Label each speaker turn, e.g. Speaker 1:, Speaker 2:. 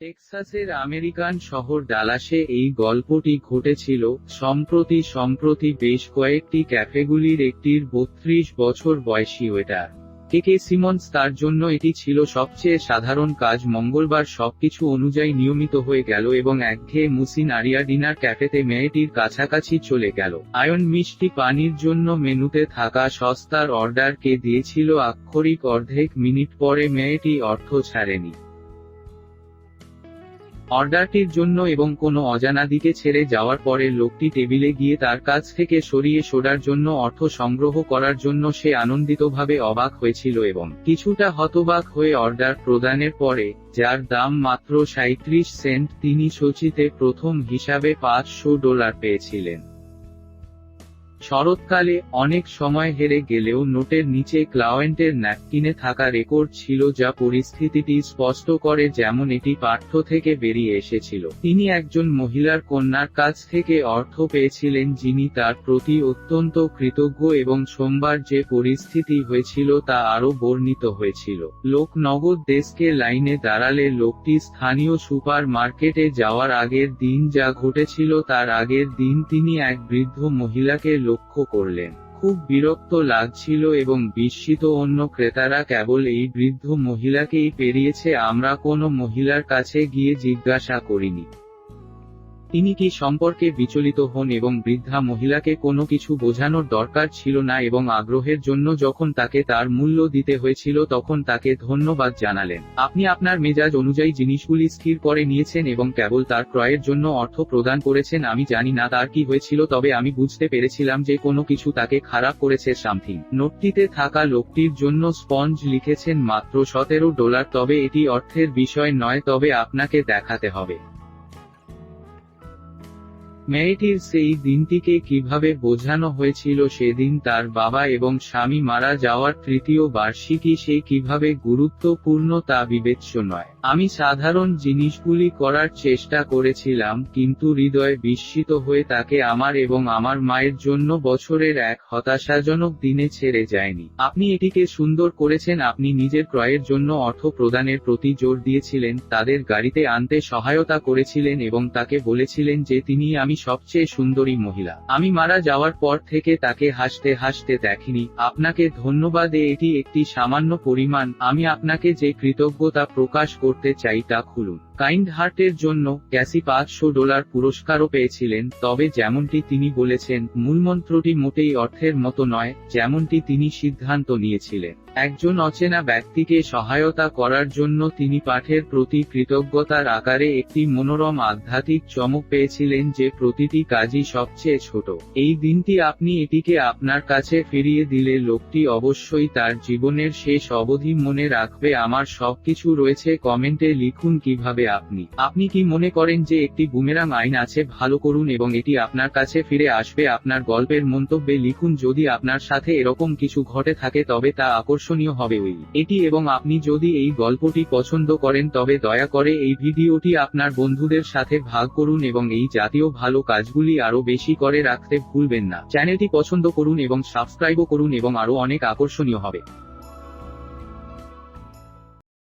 Speaker 1: টেক্সাসের American শহর ডালাসে এই গল্পটি ঘটেছিল, সম্প্রতি সম্প্রতি বেশ কয়েকটি ক্যাফেগুলির একটির বত্রিশ বছর বয়সী ওয়েটার। কে সিমন্স তার জন্য এটি ছিল সবচেয়ে সাধারণ কাজ, মঙ্গলবার সবকিছু অনুযায়ী নিয়মিত হয়ে গেল এবং একঘেয়ে মুসিন আরিয়া ডিনার ক্যাফেতে মেয়েটির কাছাকাছি চলে গেল। আয়ন মিষ্টি পানির জন্য মেনুতে থাকা সস্তার অর্ডারকে দিয়েছিল আক্ষরিক অর্ধেক মিনিট পরে মেয়েটি অর্থ ছাড়েনি। অর্ডারটির জন্য এবং কোনো অজানা দিকে ছেড়ে যাওয়ার পরে লোকটি টেবিলে গিয়ে তার কাছ থেকে সরিয়ে সোডার জন্য অর্থ সংগ্রহ করার জন্য সে আনন্দিতভাবে অবাক হয়েছিল এবং কিছুটা হতবাক হয়ে অর্ডার প্রদানের পরে, যার দাম মাত্র সাঁত্রিশ সেন্ট তিনি সচিতে প্রথম হিসাবে পাঁচশো ডলার পেয়েছিলেন। শরৎকালে অনেক সময় হেরে গেলেও নোটের নিচে ক্লায়েন্টের ন্যাপকিনে থাকা রেকর্ড ছিল যা পরিস্থিতিটি স্পষ্ট করে যেমন এটি পাঠ্য থেকে বেরিয়ে এসেছিল। তিনি একজন মহিলার কন্যার কাছ থেকে অর্থ পেয়েছিলেন যিনি তার প্রতি অত্যন্ত কৃতজ্ঞ এবং সোমবার যে পরিস্থিতি হয়েছিল তা আরও বর্ণিত হয়েছিল। লোক নগদ দেশকে লাইনে দাঁড়ালে লোকটি স্থানীয় সুপার মার্কেটে যাওয়ার আগের দিন যা ঘটেছিল তার আগের দিন তিনি এক বৃদ্ধ মহিলাকে লক্ষ্য করলেন। খুব বিরক্ত লাগছিল এবং বিস্মিত অন্য ক্রেতারা কেবল এই বৃদ্ধ মহিলাকেই পেরিয়েছে, আমরা কোনো মহিলার কাছে গিয়ে জিজ্ঞাসা করিনি। তিনি কি সম্পর্কে বিচলিত হন এবং বৃদ্ধা মহিলাকে কোনো কিছু বোঝানোর দরকার ছিল না এবং আগ্রহের জন্য যখন তাকে তার মূল্য দিতে হয়েছিল তখন তাকে ধন্যবাদ জানালেন। আপনি আপনার মেজাজ অনুযায়ী জিনিসগুলি স্থির করে নিয়েছেন এবং কেবল তার ক্রয়ের জন্য অর্থ প্রদান করেছেন, আমি জানি না তার কি হয়েছিল, তবে আমি বুঝতে পেরেছিলাম যে কোনো কিছু তাকে খারাপ করেছে সামথিং। নোটটিতে থাকা লোকটির জন্য স্পঞ্জ লিখেছেন, মাত্র সতেরো ডলার, তবে এটি অর্থের বিষয় নয়, তবে আপনাকে দেখাতে হবে। মেয়েটির সেই দিনটিকে কীভাবে বোঝানো হয়েছিল সেদিন তার বাবা এবং স্বামী মারা যাওয়ার তৃতীয় বার্ষিকী সে কীভাবে গুরুত্বপূর্ণ তা বিবেচ্য নয় আমি সাধারণ জিনিসগুলি করার চেষ্টা করেছিলাম, কিন্তু হৃদয়ে বিস্মিত হয়ে তাকে আমার এবং আমার মায়ের জন্য বছরের এক হতাশাজনক দিনে ছেড়ে যায়নি। আপনি এটিকে সুন্দর করেছেন, আপনি নিজের ক্রয়ের জন্য অর্থ প্রদানের প্রতি জোর দিয়েছিলেন, তাদের গাড়িতে আনতে সহায়তা করেছিলেন এবং তাকে বলেছিলেন যে তিনি আমি সবচেয়ে সুন্দরী মহিলা। আমি মারা যাওয়ার পর থেকে তাকে হাসতে হাসতে দেখিনি। আপনাকে ধন্যবাদ, এটি একটি সামান্য পরিমাণ। আমি আপনাকে যে কৃতজ্ঞতা প্রকাশ করতে চাই তা খুলুন। কাইন্ড হার্টের জন্য ক্যাসি পাঁচশো ডলার পুরস্কারও পেয়েছিলেন, তবে যেমনটি তিনি বলেছেন, মূলমন্ত্রটি মোটেই অর্থের মতো নয়, যেমনটি তিনি সিদ্ধান্ত নিয়েছিলেন। একজন অচেনা ব্যক্তিকে সহায়তা করার জন্য তিনি পাঠের প্রতি কৃতজ্ঞতার আকারে একটি মনোরম আধ্যাত্মিক চমক পেয়েছিলেন যে প্রতিটি কাজই সবচেয়ে ছোট। এই দিনটি আপনি এটিকে আপনার কাছে ফিরিয়ে দিলে লোকটি অবশ্যই তার জীবনের শেষ অবধি মনে রাখবে, আমার সবকিছু রয়েছে। কমেন্টে লিখুন কীভাবে আপনি। আপনি কি মনে করেন যে একটি বুমেরাং আইন আছে, ভালো করুন এবং এটি আপনার কাছে ফিরে আসবে? আপনার গল্পের মন্তব্যে লিখুন, যদি আপনার সাথে এরকম কিছু ঘটে থাকে, তবে তা আকর্ষণীয় হবে। ওই এটি এবং আপনি যদি এই গল্পটি পছন্দ করেন, তবে দয়া করে এই ভিডিওটি আপনার বন্ধুদের সাথে ভাগ করুন এবং এই জাতীয় ভালো কাজগুলি আরও বেশি করে রাখতে ভুলবেন না। চ্যানেলটি পছন্দ করুন এবং সাবস্ক্রাইবও করুন এবং আরও অনেক আকর্ষণীয় হবে।